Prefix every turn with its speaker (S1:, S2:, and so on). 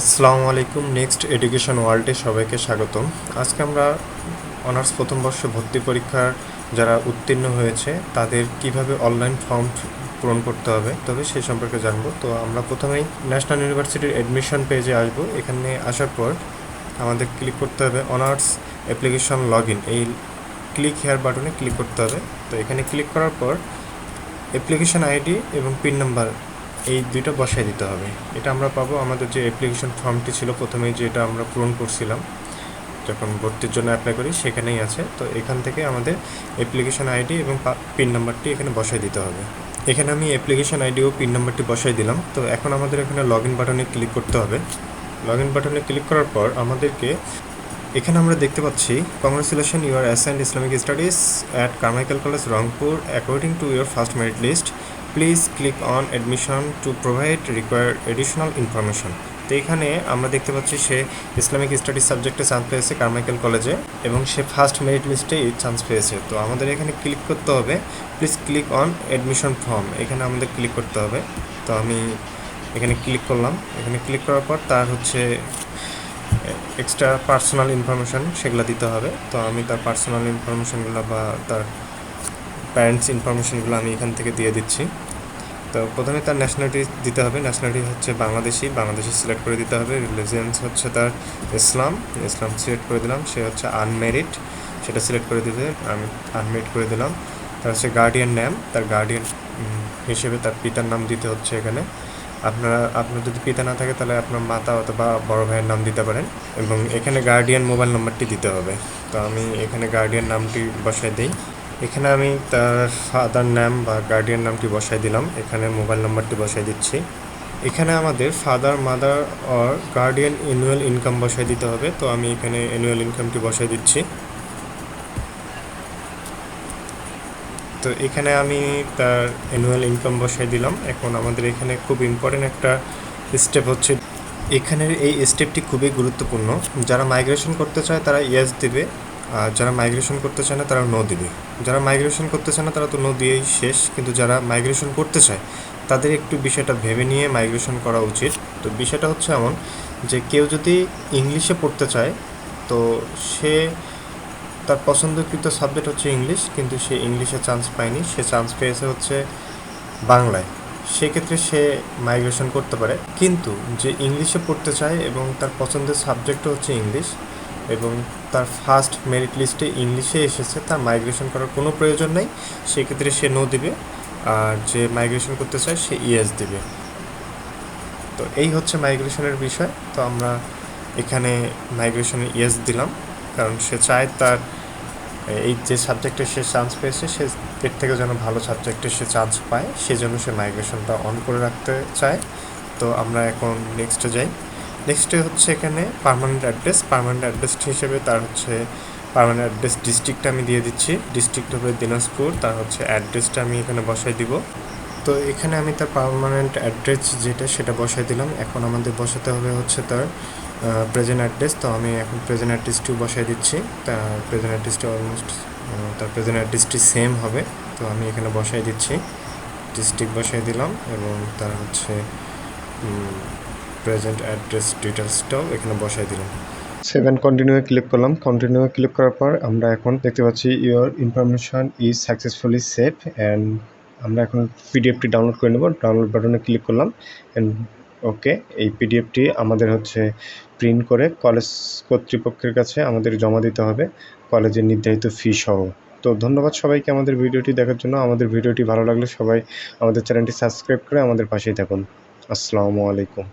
S1: আসসালামু আলাইকুম next education ওয়ার্ল্ডে সবাইকে স্বাগতম। আজকে আমরা অনার্স প্রথম বর্ষ ভর্তি পরীক্ষার যারা উত্তীর্ণ হয়েছে, তাদের কীভাবে অনলাইন ফর্ম পূরণ করতে হবে, তবে সে সম্পর্কে জানব। তো আমরা প্রথমেই ন্যাশনাল ইউনিভার্সিটির অ্যাডমিশন পেজে আসব। এখানে আসার পর আমাদের ক্লিক করতে হবে অনার্স অ্যাপ্লিকেশন লগ ইন এই ক্লিক হেয়ার বাটনে ক্লিক করতে হবে। তো এখানে ক্লিক করার পর অ্যাপ্লিকেশন আইডি এবং পিন নাম্বার এই দুইটা বসায় দিতে হবে। এটা আমরা পাবো, আমাদের যে অ্যাপ্লিকেশন ফর্মটি ছিল প্রথমে যেটা আমরা পূরণ করছিলাম, যখন ভর্তির জন্য অ্যাপ্লাই করি সেখানেই আছে। তো এখান থেকে আমাদের অ্যাপ্লিকেশন আইডি এবং পিন নাম্বারটি এখানে বসায় দিতে হবে। এখানে আমি অ্যাপ্লিকেশন আইডি ও পিন নাম্বারটি বসাই দিলাম। তো এখন আমাদের এখানে লগ ইন বাটনে ক্লিক করতে হবে। লগ ইন বাটনে ক্লিক করার পর আমাদেরকে এখানে আমরা দেখতে পাচ্ছি congratulation you are assigned Islamic studies at Carmichael college Rangpur according to your first merit list please click on admission to provide require additional information তো এখানে আমরা দেখতে পাচ্ছি সে ইসলামিক স্টাডিজ সাবজেক্টে চান্স পেয়েছে কারমাইকেল কলেজে এবং সে ফার্স্ট মেরিট লিস্টে চান্স পেয়েছে। তো আমাদের এখানে ক্লিক করতে হবে। Please click on admission form এখানে আমাদের ক্লিক করতে হবে। তো আমি এখানে ক্লিক করলাম। এখানে ক্লিক করার পর তার হচ্ছে এক্সট্রা পার্সোনাল ইনফরমেশান সেগুলো দিতে হবে। তো আমি তার পার্সোনাল ইনফরমেশানগুলো বা তার প্যারেন্টস ইনফরমেশানগুলো আমি এখান থেকে দিয়ে দিচ্ছি। তো প্রথমে তার ন্যাশনালিটি দিতে হবে। ন্যাশনালিটি হচ্ছে বাংলাদেশি বাংলাদেশি সিলেক্ট করে দিতে হবে। রিলিজিয়ান্স হচ্ছে তার ইসলাম ইসলাম সিলেক্ট করে দিলাম। সে হচ্ছে আনমেরিড সেটা সিলেক্ট করে দিতে আমি আনমেরিড করে দিলাম। তার হচ্ছে গার্ডিয়ান নেম তার গার্ডিয়ান হিসেবে তার পিতার নাম দিতে হচ্ছে এখানে। আপনারা, আপনার যদি পিতা না থাকে তাহলে আপনার মাতা অথবা বড় ভাইয়ের নাম দিতে পারেন এবং এখানে গার্ডিয়ান মোবাইল নাম্বারটি দিতে হবে। তো আমি এখানে গার্ডিয়ান নামটি বসাই দিই। এখানে আমি তার ফাদার নাম বা গার্ডিয়ান নামটি বসাই দিলাম। এখানে মোবাইল নাম্বারটি বসাই দিচ্ছি। এখানে আমাদের father mother or guardian annual income বসাই দিতে হবে। তো আমি এখানে অ্যানুয়াল ইনকামটি বসাই দিচ্ছি। তো এখানে আমি তার অ্যানুয়াল ইনকাম বসাই দিলাম। এখন আমাদের এখানে খুব ইম্পর্টেন্ট একটা স্টেপ হচ্ছে। এখানের এই স্টেপটি খুবই গুরুত্বপূর্ণ। যারা মাইগ্রেশন করতে চায় তারা ইয়েস দেবে। যারা মাইগ্রেশন করতে চায় না তারা নো দিবে। যারা মাইগ্রেশন করতে চায় না তারা তো নো দিয়েই শেষ, কিন্তু যারা মাইগ্রেশন করতে চায়, তাদের একটু বিষয়টা ভেবে নিয়ে মাইগ্রেশন করা উচিত। তো বিষয়টা হচ্ছে এমন যে কেউ যদি ইংলিশে পড়তে চায়, তো সে তার পছন্দকৃত সাবজেক্ট হচ্ছে ইংলিশ কিন্তু সে ইংলিশে চান্স পায়নি। সে চান্স পেয়েছে হচ্ছে বাংলায়। সেক্ষেত্রে সে মাইগ্রেশন করতে পারে। কিন্তু যে ইংলিশে পড়তে চায় এবং তার পছন্দের সাবজেক্টও হচ্ছে ইংলিশ এবং তার ফার্স্ট মেরিট লিস্টে ইংলিশে এসেছে, তার মাইগ্রেশন করার কোনো প্রয়োজন নেই। সেক্ষেত্রে সে নো দিবে, আর যে মাইগ্রেশন করতে চায়, সে ইএস দিবে। তো এই হচ্ছে মাইগ্রেশনের বিষয়। তো আমরা এখানে মাইগ্রেশনে ইয়েস দিলাম, কারণ সে চায় তার, এই যে সাবজেক্টে সে চান্স পেয়েছে, সে এর থেকে যেন ভালো সাবজেক্টে সে চান্স পায়। সেজন্য সে মাইগ্রেশনটা অন করে রাখতে চায়। তো আমরা এখন নেক্সটে যাই। নেক্সটে হচ্ছে এখানে পারমানেন্ট অ্যাড্রেস পার্মানেন্ট অ্যাড্রেস হিসেবে তার হচ্ছে পার্মানেন্ট অ্যাড্রেস ডিস্ট্রিক্টটা আমি দিয়ে দিচ্ছি। ডিস্ট্রিক্ট হবে দিনাজপুর, তার হচ্ছে অ্যাড্রেসটা আমি এখানে বসাই দিব। তো এখানে আমি তার পারমানেন্ট অ্যাড্রেস যেটা সেটা বসাই দিলাম। এখন আমাদের বসাতে হবে হচ্ছে তার প্রেজেন্ট অ্যাড্রেস তো আমি এখন প্রেজেন্ট অ্যাড্রেসটিও বসাই দিচ্ছি। তার প্রেজেন্ট অ্যাড্রেসটি অলমোস্ট তার প্রেজেন্ট অ্যাড্রেসটি সেম হবে। তো আমি এখানে বসাই দিচ্ছি। ডিস্ট্রিক্ট বসাই দিলাম এবং তার হচ্ছে প্রেজেন্ট অ্যাড্রেস ডিটেলসটাও এখানে বসাই দিলাম। সেভেন কন্টিনিউ ক্লিক করলাম। কন্টিনিউ ক্লিক করার পর আমরা এখন দেখতে পাচ্ছি your information is successfully save and আমরা এখন পিডিএফটি ডাউনলোড করে নেব। ডাউনলোড বাটনে ক্লিক করলাম অ্যান্ড ওকে এই পিডিএফটি আমাদের হচ্ছে প্রিন্ট করে কলেজ কর্তৃপক্ষের কাছে আমাদের জমা দিতে হবে। কলেজের নির্ধারিত ফি সহ। তো ধন্যবাদ সবাইকে আমাদের ভিডিওটি দেখার জন্য। আমাদের ভিডিওটি ভালো লাগলে সবাই আমাদের চ্যানেলটি সাবস্ক্রাইব করে আমাদের পাশেই থাকুন। আসসালামু আলাইকুম।